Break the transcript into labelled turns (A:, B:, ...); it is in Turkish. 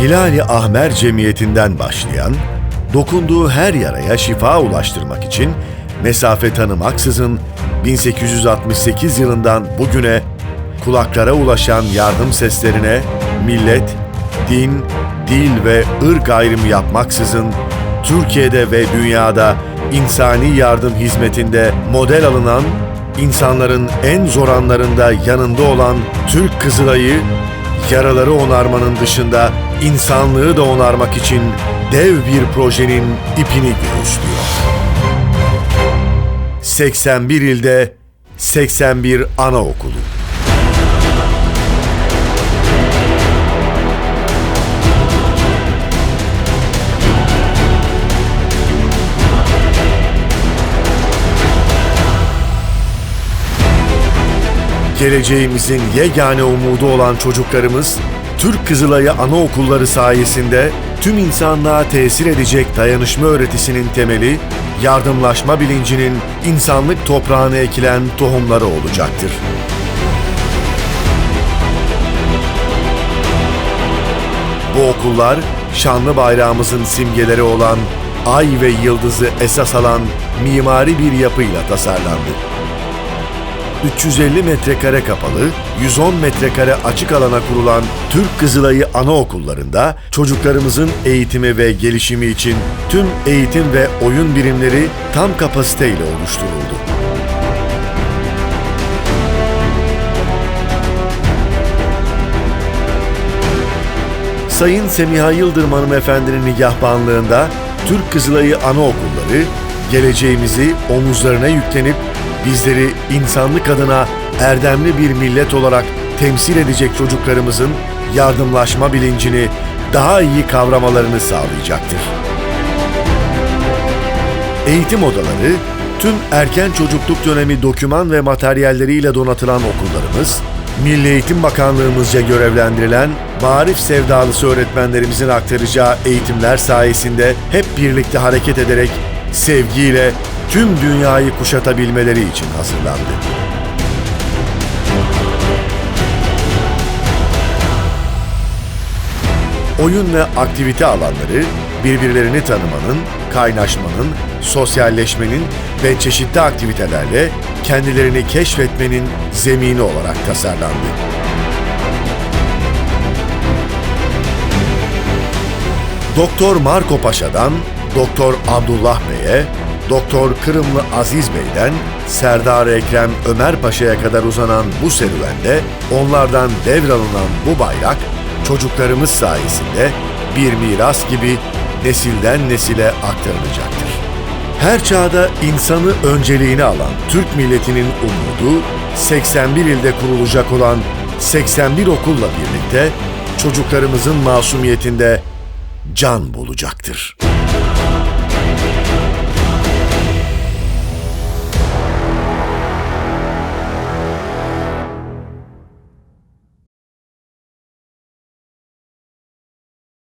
A: Hilali Ahmer Cemiyeti'nden başlayan, dokunduğu her yaraya şifa ulaştırmak için mesafe tanımaksızın 1868 yılından bugüne kulaklara ulaşan yardım seslerine millet, din, dil ve ırk ayrımı yapmaksızın Türkiye'de ve dünyada insani yardım hizmetinde model alınan, insanların en zor anlarında yanında olan Türk Kızılay'ı yaraları onarmanın dışında insanlığı da onarmak için dev bir projenin ipini göğüslüyor. 81 ilde 81 anaokulu. Geleceğimizin yegane umudu olan çocuklarımız, Türk Kızılayı Anaokulları sayesinde tüm insanlığa tesir edecek dayanışma öğretisinin temeli, yardımlaşma bilincinin insanlık toprağına ekilen tohumları olacaktır. Bu okullar, şanlı bayrağımızın simgeleri olan ay ve yıldızı esas alan mimari bir yapıyla tasarlandı. 350 metrekare kapalı, 110 metrekare açık alana kurulan Türk Kızılayı Anaokullarında çocuklarımızın eğitimi ve gelişimi için tüm eğitim ve oyun birimleri tam kapasiteyle oluşturuldu. Sayın Semiha Yıldırım hanımefendinin nigahbanlığında Türk Kızılayı Anaokulları geleceğimizi omuzlarına yüklenip bizleri insanlık adına erdemli bir millet olarak temsil edecek çocuklarımızın yardımlaşma bilincini daha iyi kavramalarını sağlayacaktır. Eğitim odaları, tüm erken çocukluk dönemi doküman ve materyalleriyle donatılan okullarımız, Milli Eğitim Bakanlığımızca görevlendirilen marif sevdalısı öğretmenlerimizin aktaracağı eğitimler sayesinde hep birlikte hareket ederek sevgiyle tüm dünyayı kuşatabilmeleri için hazırlandı. Oyun ve aktivite alanları birbirlerini tanımanın, kaynaşmanın, sosyalleşmenin ve çeşitli aktivitelerle kendilerini keşfetmenin zemini olarak tasarlandı. Doktor Marco Paşa'dan Doktor Abdullah Bey'e, Doktor Kırımlı Aziz Bey'den Serdar Ekrem Ömer Paşa'ya kadar uzanan bu serüvende onlardan devralınan bu bayrak çocuklarımız sayesinde bir miras gibi nesilden nesile aktarılacaktır. Her çağda insanı önceliğine alan Türk milletinin umudu 81 ilde kurulacak olan 81 okulla birlikte çocuklarımızın masumiyetinde can bulacaktır.